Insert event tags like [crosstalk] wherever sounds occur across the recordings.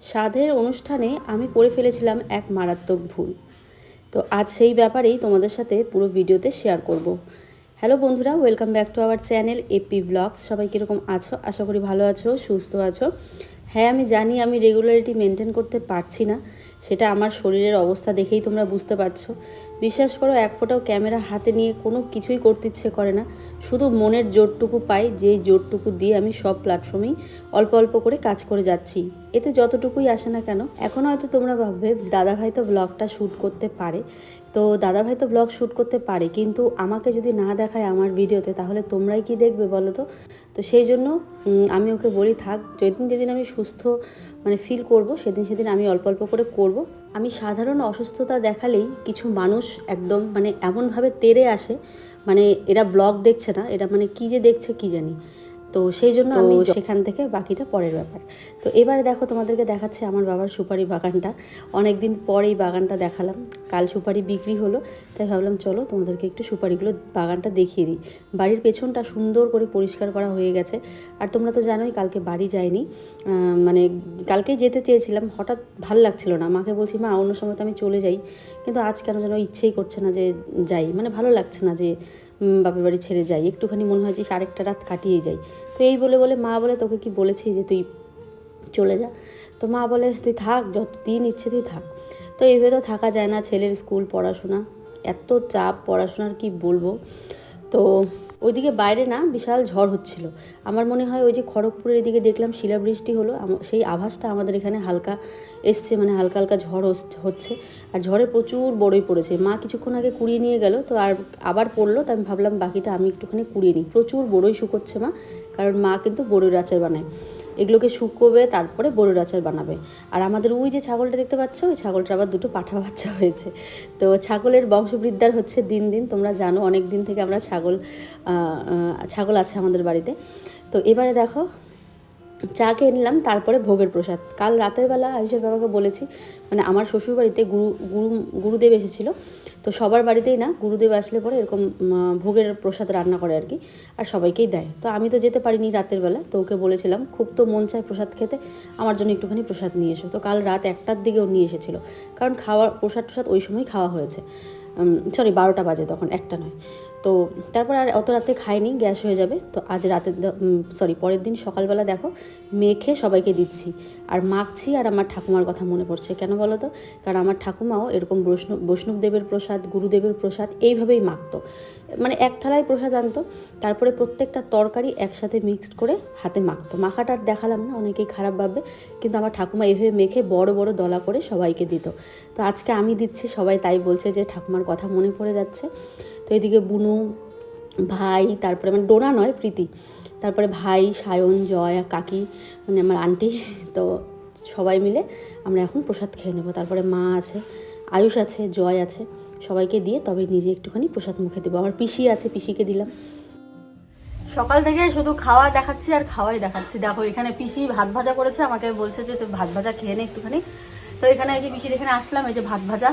সাধের অনুষ্ঠানে আমি করে ফেলেছিলাম এক মারাত্মক ভুল। তো আজ সেই ব্যাপারেই তোমাদের সাথে পুরো ভিডিওতে শেয়ার করব। হ্যালো বন্ধুরা welcome back to our channel AP blogs সবাই কীরকম আছো? আশা করি ভালো আছো, সুস্থ আছো। হ্যাঁ আমি জানি আমি রেগুলারিটি মেনটেন করতে পারছি না। সেটা আমার শরীরের অবস্থা দেখেই তোমরা বুঝতে পারছ। বিশ্বাস করো, এক ফোঁটাও ক্যামেরা হাতে নিয়ে কোনো কিছুই করতে ইচ্ছে করে না। শুধু মনের জোরটুকু পাই, যেই জোরটুকু দিয়ে আমি সব প্ল্যাটফর্মেই অল্প অল্প করে কাজ করে যাচ্ছি। এতে যতটুকুই আসে না কেন, এখন হয়তো তোমরা ভাববে, দাদাভাই তো ব্লগটা শ্যুট করতে পারে। তো দাদাভাই তো ব্লগ শ্যুট করতে পারে, কিন্তু আমাকে যদি না দেখায় আমার ভিডিওতে, তাহলে তোমরাই কি দেখবে বলো তো? তো সেই জন্য আমি ওকে বলি, থাক, যেদিন যেদিন আমি সুস্থ মানে ফিল করব, সেদিন সেদিন আমি অল্প অল্প করে করব। আমি সাধারণ অসুস্থতা দেখালেই কিছু মানুষ একদম মানে এমনভাবে তেরে আসে মানে এরা ব্লগ দেখছে না, এরা মানে কী যে দেখছে কী জানি। তো সেই জন্য আমি সেখান থেকে বাকিটা পরের ব্যাপার। তো এবারে দেখো তোমাদেরকে দেখাচ্ছে আমার বাবার সুপারি বাগানটা। অনেক দিন পর এই বাগানটা দেখালাম। কাল সুপারি বিক্রি হলো তাই ভাবলাম চলো তোমাদেরকে একটু সুপারিগুলো বাগানটা দেখিয়ে দিই। বাড়ির পেছনটা সুন্দর করে পরিষ্কার করা হয়ে গেছে। আর তোমরা তো জানোই কালকে বাড়ি যাইনি। মানে কালকে যেতে চেয়েছিলাম হঠাৎ ভালো লাগছিল না। মাকে বলছি মা অন্য সময় তো আমি চলে যাই। কিন্তু আজ কেন যেন ইচ্ছেই করছে না যে যাই। মানে ভালো লাগছে না যে বাপের বাড়ি ছেড়ে যাই। একটুখানি মনে হয় যে আরেকটা রাত কাটিয়ে যাই। তো এই বলে বলে মা বলে, তোকে কি বলেছি যে তুই চলে যা? তো মা বলে, তুই থাক যত দিন ইচ্ছে তুই থাক। তো এইভাবে তো থাকা যায় না, ছেলের স্কুল পড়াশোনা। এত চাপ পড়াশোনার কি বলব? তো ওইদিকে বাইরে না বিশাল ঝড় হচ্ছিল। আমার মনে হয় ওই যে খড়গপুরের এদিকে দেখলাম শিলাবৃষ্টি হলো সেই আভাসটা আমাদের এখানে হালকা এসছে মানে হালকা হালকা ঝড় হচ্ছে। আর ঝড়ে প্রচুর বড়ই পড়েছে। মা কিছুক্ষণ আগে কুড়িয়ে নিয়ে গেল, তো আর আবার পড়ল, তো আমি ভাবলাম বাকিটা আমি একটুখানি কুড়িয়ে নিই। প্রচুর বড়ই শুকোচ্ছে মা, কারণ মা কিন্তু বড়ই আচার বানায়। এগুলোকে শুকোবে, তারপরে বড়ির আচার বানাবে। আর আমাদের ওই যে ছাগলটা দেখতে পাচ্ছ, ওই ছাগলটা আবার দুটো পাঠা বাচ্চা হয়েছে। তো ছাগলের বংশবৃদ্ধার হচ্ছে দিন দিন, তোমরা জানো অনেক দিন থেকে আমরা ছাগল ছাগল আছে আমাদের বাড়িতে। তো এবারে দেখো চা খেয়ে নিলাম, তারপরে ভোগের প্রসাদ। কাল রাতের বেলা আয়ুষের বাবাকে বলেছি মানে আমার শ্বশুরবাড়িতে গুরু গুরু, গুরুদেব এসেছিল, তো সবার বাড়িতেই না, গুরুদেব আসলে পরে এরকম ভোগের প্রসাদ রান্না করে আর কি, আর সবাইকেই দেয়। তো আমি তো যেতে পারিনি রাতের বেলা, তো ওকে বলেছিলাম, খুব তো মন চায় প্রসাদ খেতে, আমার জন্য একটুখানি প্রসাদ নিয়ে এসো। তো কাল রাত একটার দিকেও নিয়ে এসেছিল, কারণ খাওয়ার প্রসাদ প্রসাদ ওই সময় খাওয়া হয়েছে। সরি বারোটা বাজে তখন, একটা নয়। তো তারপর আর অত রাতে খাইনি, গ্যাস হয়ে যাবে। তো আজ রাতে সরি পরের দিন সকালবেলা দেখো, মেখে সবাইকে দিচ্ছি। আর মাখছি আর আমার ঠাকুমার কথা মনে পড়ছে। কেন বলো তো? কারণ আমার ঠাকুমাও এরকম বৈষ্ণব বৈষ্ণবদেবের প্রসাদ, গুরুদেবের প্রসাদ এইভাবেই মাখতো। মানে এক থালায় প্রসাদ আনতো, তারপরে প্রত্যেকটা তরকারি একসাথে মিক্সড করে হাতে মাখতো। মাখাটা আর দেখালাম না, অনেকেই খারাপ ভাববে, কিন্তু আমার ঠাকুমা এভাবে মেখে বড় বড় দলা করে সবাইকে দিত। তো আজকে আমি দিচ্ছি, সবাই তাই বলছে যে ঠাকুমার কথা মনে পড়ে যাচ্ছে। তো এদিকে বুনু, ভাই, তারপরে মানে ডোনা নয়, প্রীতি। তারপরে ভাই, সায়ন, জয়, কাকি মানে আমার আন্টি, তো সবাই মিলে আমরা এখন প্রসাদ খেয়ে নেব। তারপরে মা আছে, আয়ুষ আছে, জয় আছে, সবাইকে দিয়ে তবে নিজে একটুখানি প্রসাদ মুখে দেবো। আমার পিসি আছে, পিসিকে দিলাম। সকাল থেকে শুধু খাওয়া দেখাচ্ছি আর খাওয়াই দেখাচ্ছি। দেখো, এখানে পিসি ভাত ভাজা করেছে, আমাকে বলছে যে তুই ভাত ভাজা খেয়ে নে একটুখানি। তো এখানে এই যে পিসির এখানে আসলাম এই যে ভাত ভাজা।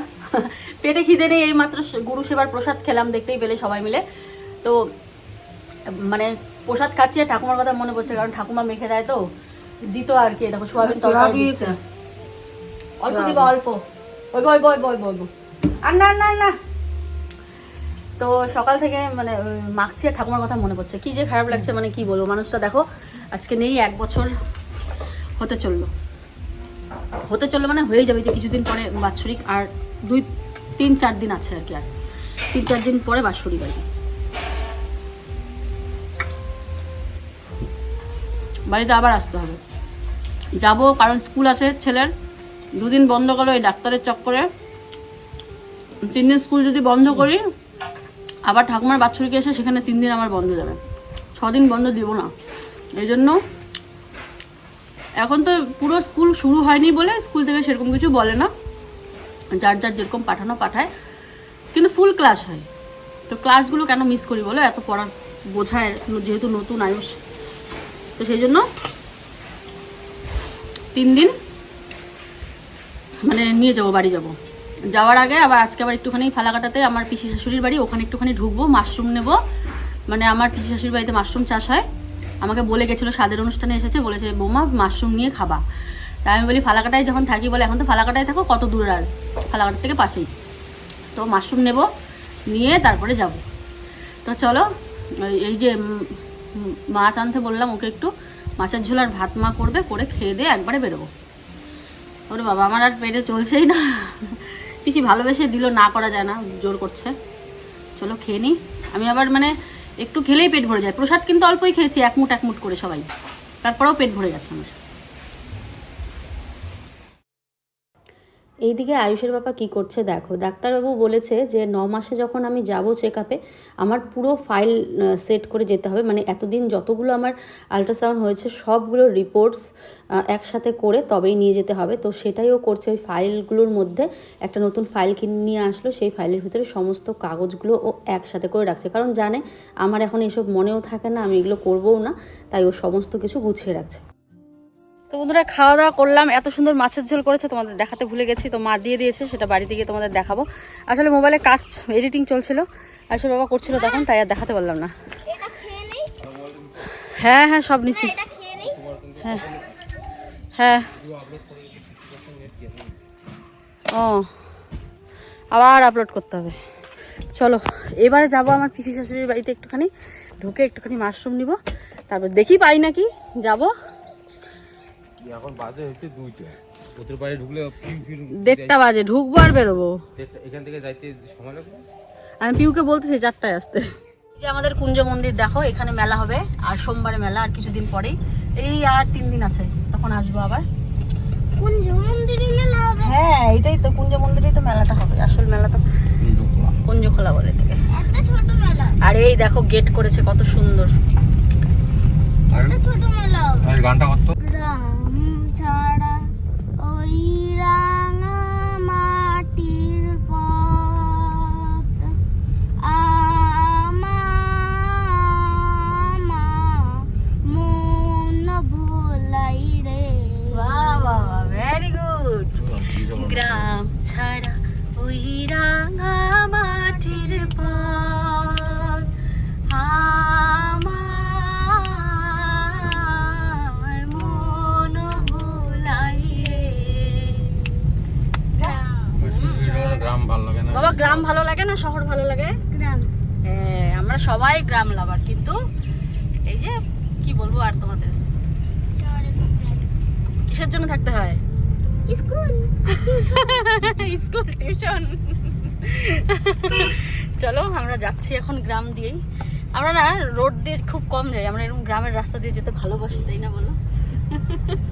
পেটে খিদে নেই এই মাত্র গুরু সেবার প্রসাদ খেলাম দেখতেই পেলে সবাই মিলে। তো মানে প্রসাদ খাচ্ছি আর ঠাকুমার কথা মনে পড়ছে কারণ ঠাকুমা মেখে দেয় তো। দিত আর কি দেখো সোয়াবিন তরকারি দিচ্ছে। অল্প দিবা অল্প। ওই বই বই বই বই আর না না না তো সকাল থেকে মানে মাখছি আর ঠাকুমার কথা মনে পড়ছে। কি যে খারাপ লাগছে মানে কি বলব? মানুষটা দেখো আজকে নেই এক বছর হতে চলল। হতে চলল মানে হয়ে যাবে যে কিছুদিন পরে বাৎসরিক আর দুই, তিন, চার দিন আছে আর কি, আর তিন, চার দিন পরে বাৎসরিক আর কি। বাড়িতে আবার আসতে হবে। যাব কারণ স্কুল আছে ছেলের, দুদিন বন্ধ করল এই ডাক্তারের চক্করে। তিন দিন স্কুল যদি বন্ধ করি, আবার ঠাকুমার বাৎসরিকে এসে সেখানে তিন দিন আমার বন্ধ যাবে। ছ দিন বন্ধ দিব না। এই জন্য এখন তো পুরো স্কুল শুরু হয়নি বলে স্কুল থেকে সেরকম কিছু বলে না। যার যার যেরকম পাঠানো পাঠায়। কিন্তু ফুল ক্লাস হয়। তো ক্লাসগুলো কেন মিস করি বলো? এত পড়ার বোঝায়, যেহেতু নতুন আয়ুষ। তো সেই জন্য তিন দিন মানে নিয়ে যাব, বাড়ি যাব। যাওয়ার আগে আবার আজকে আবার একটুখানি ফালাকাটাতে আমার পিসি শাশুড়ির বাড়ি, ওখানে একটুখানি ঢুকবো মাশরুম নেব। মানে আমার পিসি শাশুড়ির বাড়িতে মাশরুম চাষ হয়। আমাকে বলে গেছিল স্বাদের অনুষ্ঠানে এসেছে, বলেছে, বৌমা, মাশরুম নিয়ে খাবা। তা আমি বলি, ফালাকাটায় যখন থাকি বলে, এখন তো ফালাকাটায় থাকো, কত দূর আর, ফালাকাটা থেকে পাশেই। তো মাশরুম নেব, নিয়ে তারপরে যাব। তো চলো, এই যে মাছ আনতে বললাম ওকে একটু, মাছের ঝোল আর ভাত মা করবে, করে খেয়ে দিয়ে একবারে বেরোবো। ওরে বাবা, আমার আর পেটে চলছেই না। [laughs] পিসি ভালোবেসে দিল, না করা যায় না, জোর করছে। চলো, খেয়ে নিই। আমি আবার মানে একটু খেলেই পেট ভরে যায়। প্রসাদ কিন্তু অল্পই খেয়েছি এক মুঠ এক করে সবাই। তারপরেও পেট ভরে গেছে আমার। এইদিকে আয়ুষের বাবা কি করছে দেখো। ডাক্তারবাবু বলেছে যে ন মাসে যখন আমি যাব চেক আপে আমার পুরো ফাইল সেট করে যেতে হবে। মানে এতদিন যতগুলো আমার আলট্রাসাউন্ড হয়েছে, সবগুলো রিপোর্টস একসাথে করে তবেই নিয়ে যেতে হবে। তো সেটাই ও করছে। ওই ফাইলগুলোর মধ্যে একটা নতুন ফাইল কিনে নিয়ে আসলো। সেই ফাইলের ভিতরে সমস্ত কাগজগুলো ও একসাথে করে রাখছে। কারণ জানে, আমার এখন এসব মনেও থাকে না, আমি এগুলো করবও না। তাই ও সমস্ত কিছু গুছিয়ে রাখছে। তো বন্ধুরা খাওয়া দাওয়া করলাম। এত সুন্দর মাছের ঝোল করেছে তোমাদের দেখাতে ভুলে গেছি। তো মা দিয়ে দিয়েছে সেটা বাড়িতে গিয়ে তোমাদের দেখাবো। আসলে মোবাইলে কাজ এডিটিং চলছিল। আসলে বাবা করছিল তখন তাই আর দেখাতে পারলাম না। হ্যাঁ হ্যাঁ সব নিছি। হ্যাঁ। হ্যাঁ। ও। আবার আপলোড করতে হবে। চলো এবারে যাব আমার পিসি শাশুড়ির বাড়িতে একটুখানি। ঢুকে একটুখানি মাশরুম নিব। তারপর দেখি পাই নাকি যাব। এখন বাজে হচ্ছে দুইটা। ওদের বাড়ি ঢুকলে দেড়টা বাজে ঢুকবো আর বেরোবো। এখান থেকে যাইতে সময় লাগবে? আমি পিউকে বলতেছি চারটায় আসতে। যে আমাদের কুঞ্জ মন্দির দেখো এখানে মেলা হবে আর সোমবারে মেলা আর কিছুদিন পরেই। এই আর তিন দিন আছে তখন আসব আবার। কোন মন্দিরে মেলা হবে। হ্যাঁ এটাই তো কুঞ্জ মন্দিরেই তো মেলাটা হবে আসল মেলা তো কুঞ্জ খোলা বলে এটাকে। এত ছোট মেলা। আর এই দেখো গেট করেছে কত সুন্দর। ছোট মেলা আর গানটা কত? গ্রাম ছাড়া ওই রাঙা মাটির পথ আমার মন বাবা গ্রাম ভালো লাগে না শহর ভালো লাগে? গ্রাম। হ্যাঁ আমরা সবাই গ্রাম লাভার কিন্তু এই যে কি বলব আর তোমাদের? কিসের জন্য থাকতে হয়? স্কুল স্কুল টিউশন চলো, আমরা যাচ্ছি এখন গ্রাম দিয়েই। আমরা না রোড দিয়ে খুব কম যাই, আমরা এরকম গ্রামের রাস্তা দিয়ে যেতে ভালোবাসি, তাই না বলো? [laughs]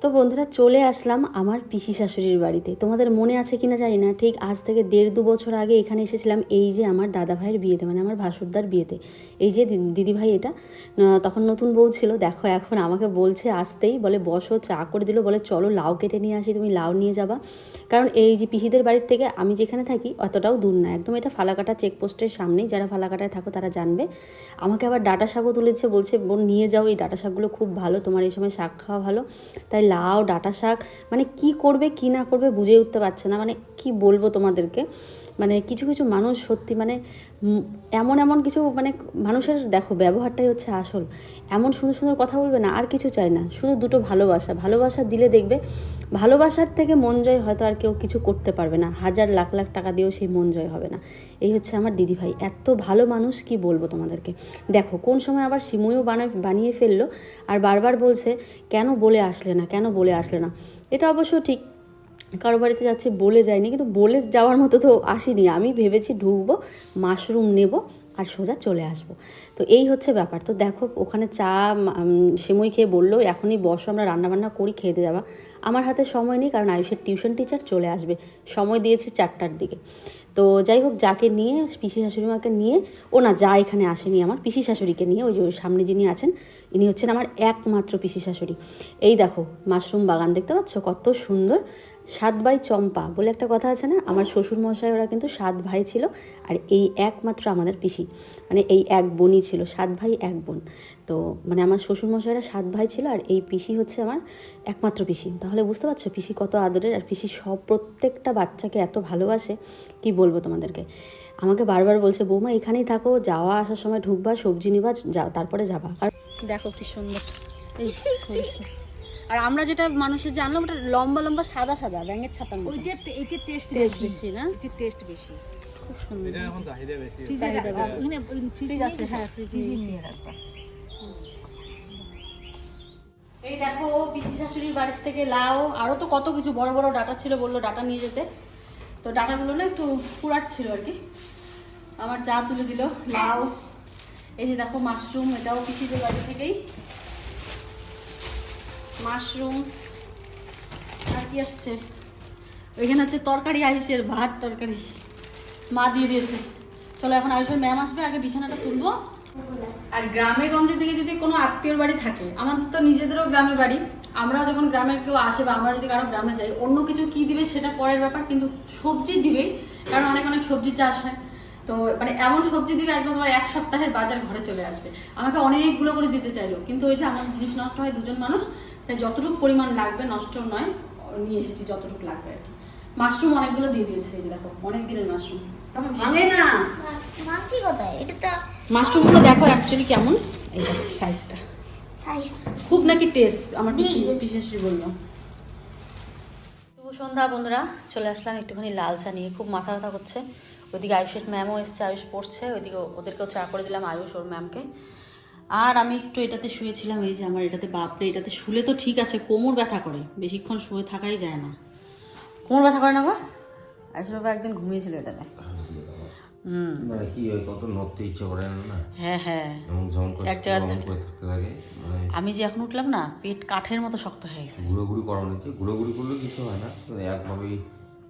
তো বন্ধুরা চলে আসলাম আমার পিসি শাশুড়ির বাড়িতে। তোমাদের মনে আছে কিনা জানি না, ঠিক আজ থেকে দেড় দু বছর আগে এখানে এসেছিলাম এই যে আমার দাদা ভাইয়ের বিয়েতে মানে আমার ভাসুরদার বিয়েতে। এই যে দি- দিদিভাই এটা তখন নতুন বউ ছিল, দেখো এখন আমাকে বলছে আসতেই, বলে বসো, চা করে দিল, বলে চলো লাউ কেটে নিয়ে আসি, তুমি লাউ নিয়ে যাবা। কারণ এই যে পিসিদের বাড়ির থেকে আমি যেখানে থাকি অতটাও দূর না, একদম এটা ফালাকাটা চেকপোস্টের সামনেই, যারা ফালাকাটায় থাকো তারা জানবে। আমাকে আবার ডাটা শাকও তুলেছে, বলছে বোন নিয়ে যাও, এই ডাটা শাকগুলো খুব ভালো, তোমার এই সময় শাক খাওয়া ভালো। তাই লাউ, ডাটা শাক মানে কি করবে, কি না করবে বুঝে উঠতে পারছে না। মানে কি বলব তোমাদেরকে? মানে কিছু কিছু মানুষ সত্যি মানে এমন এমন কিছু মানে মানুষের দেখো ব্যবহারটাই হচ্ছে আসল। এমন সুন্দর সুন্দর কথা বলবে না, আর কিছু চাই না। শুধু দুটো ভালোবাসা। ভালোবাসা দিলে দেখবে ভালোবাসার থেকে মন জয় হয়তো আর কেউ কিছু করতে পারবে না। হাজার লাখ লাখ টাকা দিয়েও সেই মন জয় হবে না। এই হচ্ছে আমার দিদিভাই। এত ভালো মানুষ, কি বলব তোমাদেরকে? দেখো, কোন সময় আবার সিমুইও বানায় বানিয়ে ফেলল আর বারবার বলছে, কেন বলে আসলে না? কেন বলে আসলে না? এটা অবশ্য ঠিক। কারও বাড়িতে যাচ্ছে বলে যায়নি, কিন্তু বলে যাওয়ার মতো তো আসিনি। আমি ভেবেছি ঢুকবো, মাশরুম নেব আর সোজা চলে আসব। তো এই হচ্ছে ব্যাপার। তো দেখো, ওখানে চা সিমুই খেয়ে বলল, এখনই বসো, আমরা রান্নাবান্না করি খেতে যাওয়া আমার হাতে সময় নেই, কারণ আয়ুষের টিউশন টিচার চলে আসবে। সময় দিয়েছি চারটার দিকে। তো যাই হোক, যাকে নিয়ে, পিসি শাশুড়ি মাকে নিয়ে, ও না, যা এখানে আসেনি আমার, পিসি শাশুড়িকে নিয়ে, ওই যে সামনে যিনি আছেন, ইনি হচ্ছেন আমার একমাত্র পিসি শাশুড়ি। এই দেখো, মাশরুম বাগান দেখতে পাচ্ছ? কত সুন্দর। সাত ভাই চম্পা বলে একটা কথা আছে না? আমার শ্বশুর মশাই ওরা কিন্তু সাত ভাই ছিল আর এই একমাত্র আমাদের পিসি। মানে এই এক বোনই ছিল সাত ভাই এক বোন। তো মানে আমার শ্বশুর মশাইরা সাত ভাই ছিল আর এই পিসি হচ্ছে আমার একমাত্র পিসি। তাহলে বুঝতে পারছ পিসি কত আদরের আর পিসি সব প্রত্যেকটা বাচ্চাকে এত ভালোবাসে কি বলব তোমাদেরকে? আমাকে বারবার বলছে বৌমা এখানেই থাকো যাওয়া আসার সময় ঢুকবা সবজি নিবা যা তারপরে যাবা। আর দেখো কি সুন্দর। এই। আর আমরা যেটা মানুষের যে আনলাম ওটা লম্বা লম্বা সাদা সাদা ব্যাঙের ছাতা ওইটা এটা টেস্ট বেশি। না? এটা টেস্ট বেশি। খুব সুন্দর। এখন চাহিদা বেশি। ফ্রিজে চাহিদা বেশি। ওখানে ফ্রিজ আছে, হ্যাঁ, ফ্রিজে নিয়ে রাখবা। এই দেখো পিসি শাশুড়ির বাড়ির থেকে লাউ। আরও তো কত কিছু বড় বড় ডাটা ছিল বলল ডাটা নিয়ে যেতে। তো ডাটাগুলো না একটু পুরাট ছিল আর কি। আমার যা তুলে দিল লাউ। এই যে দেখো মাশরুম এটাও পিসিদের বাড়ি থেকেই। মাশরুম, আর কি আসছে? ওইখানে হচ্ছে তরকারি, আয়ুষের ভাত তরকারি। মা দিয়ে দিয়েছে। চলো এখন আয়ুষের ম্যাম আসবে, আগে বিছানাটা তুলবো। আর গ্রামে গঞ্জের দিকে যদি কোনো আত্মীয়র বাড়ি থাকে, আমাদের তো নিজেদেরও গ্রামে বাড়ি, আমরা যখন গ্রামে কেউ আসে বা আমরা যদি কারও গ্রামে যাই, অন্য কিছু কি দিবে সেটা পরের ব্যাপার, কিন্তু সবজি দিবে, কারণ অনেক অনেক সবজি চাষ হয়। তো মানে এমন সবজি দিলে একদম তোমার এক সপ্তাহের বাজার ঘরে চলে আসবে। আমাকে অনেকগুলো করে দিতে চাইলো, কিন্তু ওই যে আমার জিনিস নষ্ট হয় দুজন মানুষ তাই যতটুকু পরিমাণ লাগবে নষ্ট নয় নিয়ে এসেছি যতটুকু লাগবে আর কি। মাশরুম অনেকগুলো দিয়ে দিয়েছে এই যে দেখো অনেক দিনের মাশরুম। তবে ভাঙে না। মাছি কোথায়? এটা তো মাশরুমগুলো দেখো অ্যাকচুয়ালি কেমন? এই দেখো সাইজটা সাইজ খুব নাকি টেস্ট আমার পিসি. বিশেষ বলল। শুভ সন্ধ্যা বন্ধুরা চলে আসলাম একটুখানি লাল চা নিয়ে। খুব মাথা ব্যথা করছে। ওইদিকে আয়ুষের ম্যামও এসছে আয়ুষ পড়ছে। ওইদিকে ওদেরকেও চা করে দিলাম আয়ুষ ওর ম্যামকে আর আমি একটু এটাতে শুয়েছিলাম এই যে আমার এটাতে বাপরে এটাতে শুলে তো ঠিক আছে কোমর ব্যথা করে। বেশিক্ষণ শুয়ে থাকাই যায় না। কোমর ব্যথা করে না বা আয়ুষ বাবা একদিন ঘুমিয়েছিল এটাতে। হুম। মানে কি ওই কত নড়তে ইচ্ছে করে না? হ্যাঁ হ্যাঁ। এক জায়গায় মানে আমি যে এখন উঠলাম না পেট কাঠের মতো শক্ত হয়ে গেছে। ঘুরোঘুরি করানো হচ্ছে ঘুরোঘুরি করলে কিছু হয় না। মানে একভাবেই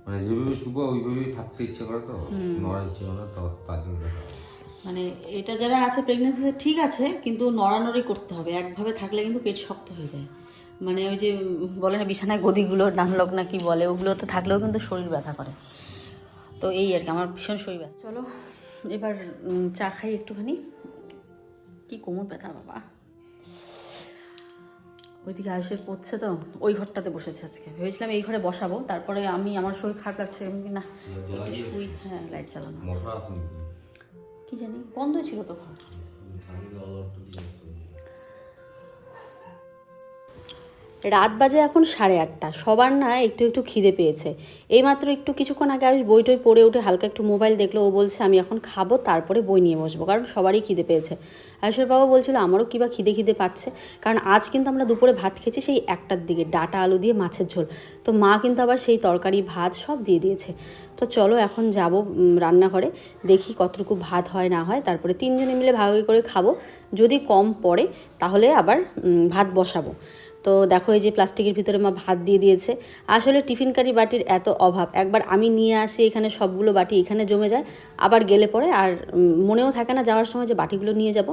মানে যেভাবে শুভ ওইভাবেই থাকতে ইচ্ছে করে তো। নড়ার ইচ্ছে করে না তো তার জন্য হয়। মানে এটা যারা আছে প্রেগনেন্সিতে ঠিক আছে, কিন্তু নড়ানড়ি করতে হবে। একভাবে থাকলে কিন্তু পেট শক্ত হয়ে যায়। মানে ওই যে বলে না, বিছানায় গদিগুলো ডানলক না কি বলে ওগুলোতে থাকলেও কিন্তু শরীর ব্যথা করে। তো এই আর কি, আমার ভীষণ শরীর ব্যথা। চলো, এবার চা খাই একটুখানি। কি কোমর ব্যথা, বাবা। ওইদিকে আয়ুষের পড়ছে তো, ওই ঘরটাতে বসেছে আজকে। ভেবেছিলাম এই ঘরে বসাবো, তারপরে আমি, আমার শরীর খারাপ লাগছে না শুই। হ্যাঁ লাইট চালানো আছে। কি জানি বন্ধ ছিল তো ঘর রাত বাজে এখন সাড়ে আটটা। সবার না একটু একটু খিদে পেয়েছে। এইমাত্র একটু কিছুক্ষণ আগে আয়ুষ বই টই পড়ে উঠে হালকা একটু মোবাইল দেখল। ও বলছে, আমি এখন খাব, তারপরে বই নিয়ে বসবো। কারণ সবারই খিদে পেয়েছে। আয়ুষের বাবা বলছিল, আমারও কিবা খিদে খিদে পাচ্ছে? কারণ আজ কিন্তু আমরা দুপুরে ভাত খেয়েছি সেই একটার দিকে, ডাটা, আলু দিয়ে মাছের ঝোল। তো মা কিন্তু আবার সেই তরকারি, ভাত সব দিয়ে দিয়েছে। তো চলো এখন যাব রান্নাঘরে, দেখি কতটুকু ভাত হয়, না হয়। তারপরে তিনজনে মিলে ভাগাভাগি করে খাব। যদি কম পড়ে, তাহলে আবার ভাত বসাবো। তো দেখো এই যে প্লাস্টিকের ভিতরে মা ভাত দিয়ে দিয়েছে। আসলে টিফিন কারি বাটির এত অভাব। একবার আমি নিয়ে আসি এখানে সবগুলো বাটি, এখানে জমে যায়, আবার গেলে পরে আর মনেও থাকে না যাওয়ার সময় যে বাটিগুলো নিয়ে যাব।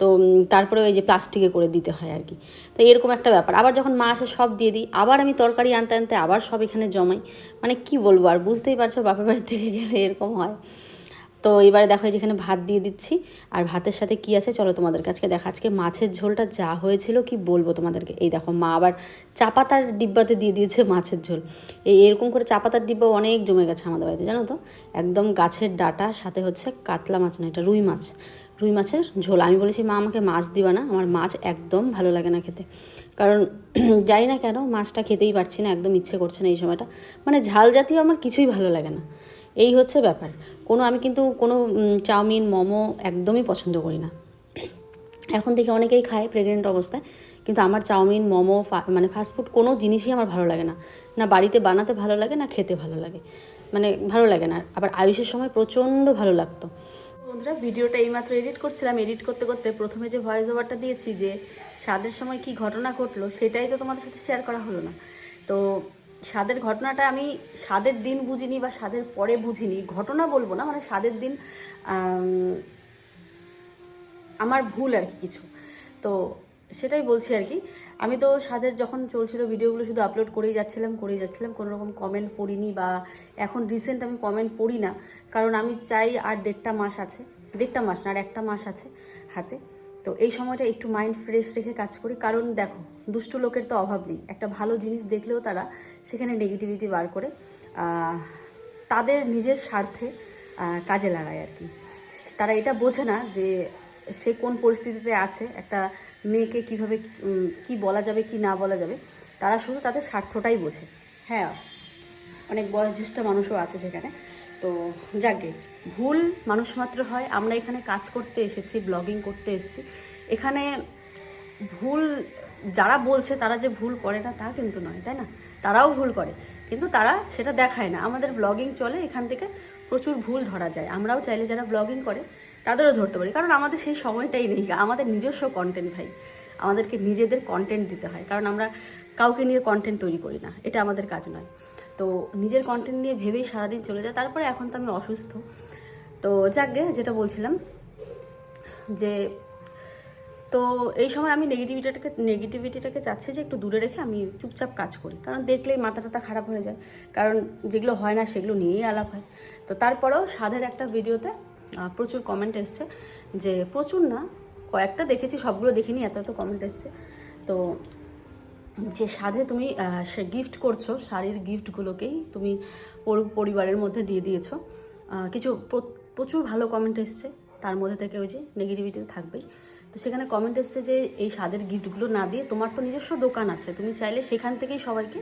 তো তারপরে ওই যে প্লাস্টিকে করে দিতে হয় আর কি। তো এরকম একটা ব্যাপার। আবার যখন মা আসে সব দিয়ে দিই, আবার আমি তরকারি আনতে আনতে আবার সব এখানে জমাই। মানে কি বলব আর, বুঝতেই পারছ বাপের বাড়ি থেকে গেলে এরকম হয়। তো এবারে দেখো যেখানে ভাত দিয়ে দিচ্ছি। আর ভাতের সাথে কি আছে? চলো তোমাদের কাছে দেখা। আজকে মাছের ঝোলটা যা হয়েছিল কি বলব তোমাদেরকে? এই দেখো, মা আবার চা পাতার ডিব্বাতে দিয়ে দিয়েছে মাছের ঝোল। এই এরকম করে চা পাতার ডিব্বা অনেক জমে গেছে আমাদের বাড়িতে, জানো তো? একদম গাছের ডাটা, সাথে হচ্ছে কাতলা মাছ না এটা রুই মাছ। রুই মাছের ঝোল। আমি বলেছি, মা, আমাকে মাছ দিবা না। আমার মাছ একদম ভালো লাগে না খেতে। কারণ [clears throat] যাই না কেন, মাছটা খেতেই পারছি না, একদম ইচ্ছে করছে না এই সময়টা। মানে ঝাল জাতীয় আমার কিছুই ভালো লাগে না। এই হচ্ছে ব্যাপার। কোনো আমি কিন্তু কোনো চাউমিন, মোমো একদমই পছন্দ করি না। এখন থেকে অনেকেই খায় প্রেগনেন্ট অবস্থায়, কিন্তু আমার চাউমিন, মোমো মানে ফাস্টফুড কোনো জিনিসই আমার ভালো লাগে না। না বাড়িতে বানাতে ভালো লাগে, না খেতে ভালো লাগে। মানে ভালো লাগে না। আবার আয়ুষের সময় প্রচণ্ড ভালো লাগতো। বন্ধুরা, ভিডিওটা এইমাত্র এডিট করছিলাম। এডিট করতে করতে প্রথমে যে ভয়েস ওভারটা দিয়েছি যে, স্বাদের সময় কি ঘটনা ঘটলো, সেটাই তো তোমাদের সাথে শেয়ার করা হলো না। তো স্বাদের ঘটনাটা আমি স্বাদের দিন বুঝিনি বা স্বাদের পরে বুঝিনি। ঘটনা বলব না মানে স্বাদের দিন আমার ভুল আর কি কিছু। তো সেটাই বলছি আর কি। আমি তো সাদের যখন চলছিল ভিডিওগুলো শুধু আপলোড করেই যাচ্ছিলাম করেই যাচ্ছিলাম, কোনো রকম কমেন্ট পড়িনি বা এখন রিসেন্ট আমি কমেন্ট পড়ি না। কারণ আমি চাই আর দেড়টা মাস আছে, দেড়টা মাস না আর একটা মাস আছে হাতে। তো এই সময়টা একটু মাইন্ড ফ্রেশ রেখে কাজ করি। কারণ দেখো, দুষ্টু লোকের তো অভাব নেই। একটা ভালো জিনিস দেখলেও তারা সেখানে নেগেটিভিটি বার করে। তাদের নিজের স্বার্থে কাজে লাগায় আর কি। তারা এটা বোঝে না যে সে কোন পরিস্থিতিতে আছে, একটা মেয়েকে কীভাবে কি বলা যাবে, কি না বলা যাবে। তারা শুধু তাদের স্বার্থটাই বোঝে। হ্যাঁ অনেক বয়োজ্যেষ্ঠ মানুষও আছে সেখানে। তো যাকে, ভুল মানুষ মাত্র হয়। আমরা এখানে কাজ করতে এসেছি ব্লগিং করতে এসেছি। এখানে ভুল যারা বলছে তারা যে ভুল করে না, তা কিন্তু নয়, তাই না? তারাও ভুল করে, কিন্তু তারা সেটা দেখায় না। আমাদের ব্লগিং চলে, এখান থেকে প্রচুর ভুল ধরা যায়। আমরাও চাইলে যারা ব্লগিং করে, তাদেরও ধরতে পারি। কারণ আমাদের সেই সময়টাই নেই। আমাদের নিজস্ব কন্টেন্ট ভাই। আমাদেরকে নিজেদের কন্টেন্ট দিতে হয়। কারণ আমরা কাউকে নিয়ে কন্টেন্ট তৈরি করি না। এটা আমাদের কাজ নয়। তো নিজের কন্টেন্ট নিয়ে ভেবেই সারাদিন চলে যায়। তারপরে এখন তো আমি অসুস্থ। তো যাকগে যেটা বলছিলাম যে, তো এই সময় আমি নেগেটিভিটিটাকে নেগেটিভিটিটাকে চাচ্ছি যে একটু দূরে রেখে আমি চুপচাপ কাজ করি। কারণ দেখলেই মাথা টাথা খারাপ হয়ে যায়। কারণ যেগুলো হয় না, সেগুলো নিয়েই আলাপ হয়। তো তারপরেও সাধের একটা ভিডিওতে প্রচুর কমেন্ট এসছে যে, প্রচুর না, কয়েকটা দেখেছি, সবগুলো দেখিনি, এত এত কমেন্ট এসছে। তো যে সাধে তুমি সে গিফট করছ, শাড়ির গিফটগুলোকেই তুমি পরিবারের মধ্যে দিয়ে দিয়েছ। কিছু প্রচুর ভালো কমেন্ট এসছে। তার মধ্যে থেকে ওই যে নেগেটিভিটি থাকবেই। তো সেখানে কমেন্ট এসছে যে, এই স্বাদের গিফটগুলো না দিয়ে তোমার তো নিজস্ব দোকান আছে। তুমি চাইলে সেখান থেকেই সবাইকে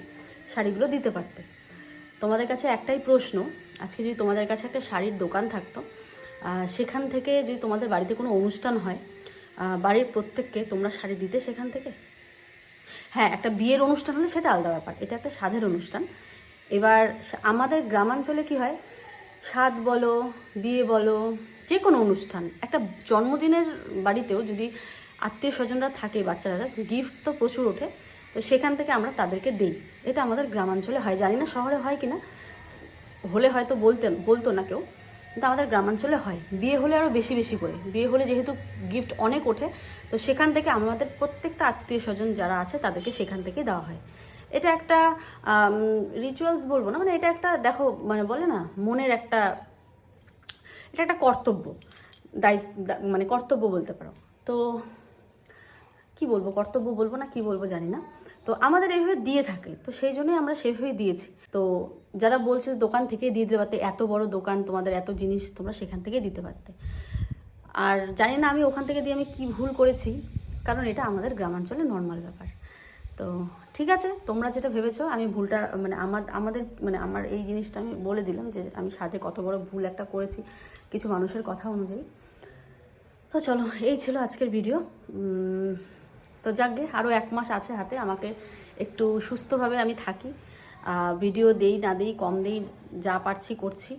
শাড়িগুলো দিতে পারতে। তোমাদের কাছে একটাই প্রশ্ন, আজকে যদি তোমাদের কাছে একটা শাড়ির দোকান থাকতো সেখান থেকে যদি তোমাদের বাড়িতে কোনো অনুষ্ঠান হয় বাড়ির প্রত্যেককে তোমরা শাড়ি দিতে সেখান থেকে? হ্যাঁ একটা বিয়ের অনুষ্ঠান হলে সেটা আলাদা ব্যাপার। এটা একটা সাধের অনুষ্ঠান। এবার আমাদের গ্রামাঞ্চলে কি হয়? স্বাদ বলো, বিয়ে বলো যে কোনো অনুষ্ঠান। একটা জন্মদিনের বাড়িতেও যদি আত্মীয় স্বজনরা থাকে, বাচ্চারা গিফট তো প্রচুর ওঠে, তো সেখান থেকে আমরা তাদেরকে দিই। এটা আমাদের গ্রামাঞ্চলে হয়। জানি না শহরে হয় কি না হলে হয়তো বলতেন বলতো না কেউ। কিন্তু আমাদের গ্রামাঞ্চলে হয়। বিয়ে হলে আরও বেশি বেশি করে। বিয়ে হলে যেহেতু গিফট অনেক ওঠে তো সেখান থেকে আমাদের প্রত্যেকটা আত্মীয় স্বজন যারা আছে, তাদেরকে সেখান থেকে দেওয়া হয়। এটা একটা রিচুয়ালস বলব না মানে এটা একটা, দেখো মানে বলে না, মনের একটা, এটা একটা কর্তব্য। দায়িত্ব মানে কর্তব্য বলতে পারো। তো কি বলব, কর্তব্য বলব না, কি বলব জানি না। তো আমাদের এইভাবে দিয়ে থাকে, তো সেই জন্যই আমরা সেভাবেই দিয়েছি। তো যারা বলছে দোকান থেকে দিয়ে দিতে পারতে, এত বড় দোকান, তোমাদের এত জিনিস তোমরা সেখান থেকে দিতে পারতে। আর জানি না আমি ওখান থেকে দিয়ে আমি কি ভুল করেছি, কারণ এটা আমাদের গ্রামাঞ্চলে নর্মাল ব্যাপার। তো ঠিক আছে, তোমরা যেটা ভেবেছো, আমি ভুলটা মানে আমার, আমাদের মানে আমার এই জিনিসটা আমি বলে দিলাম যে আমি সাথে কত বড় ভুল একটা করেছি কিছু মানুষের কথা অনুযায়ী। তো চলো, এই ছিল আজকের ভিডিও তো যাকগে আরও এক মাস আছে হাতে, আমাকে একটু সুস্থভাবে আমি থাকি। ভিডিও দেই, না দেই, কম দেই, যা পারছি করছি।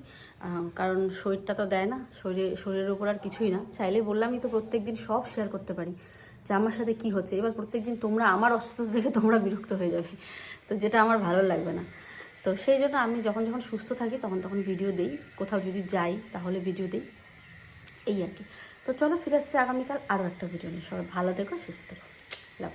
কারণ শরীরটা তো দেয় না, শরীরে, শরীরের উপর আর কিছুই না। চাইলে বললামই তো প্রত্যেক দিন সব শেয়ার করতে পারি যে আমার সাথে কি হচ্ছে। এবার প্রত্যেকদিন তোমরা আমার অসুস্থতা দেখে তোমরা বিরক্ত হয়ে যাবে। তো যেটা আমার ভালো লাগবে না। তো সেই জন্য আমি যখন যখন সুস্থ থাকি তখন তখন ভিডিও দেই। কোথাও যদি যাই তাহলে ভিডিও দিই। এই আর কি। তো চলো ফিরে আসছি আগামীকাল আরও একটা ভিডিও নিয়ে। সবাই ভালো থেকো, সুস্থ থেকো। লাভ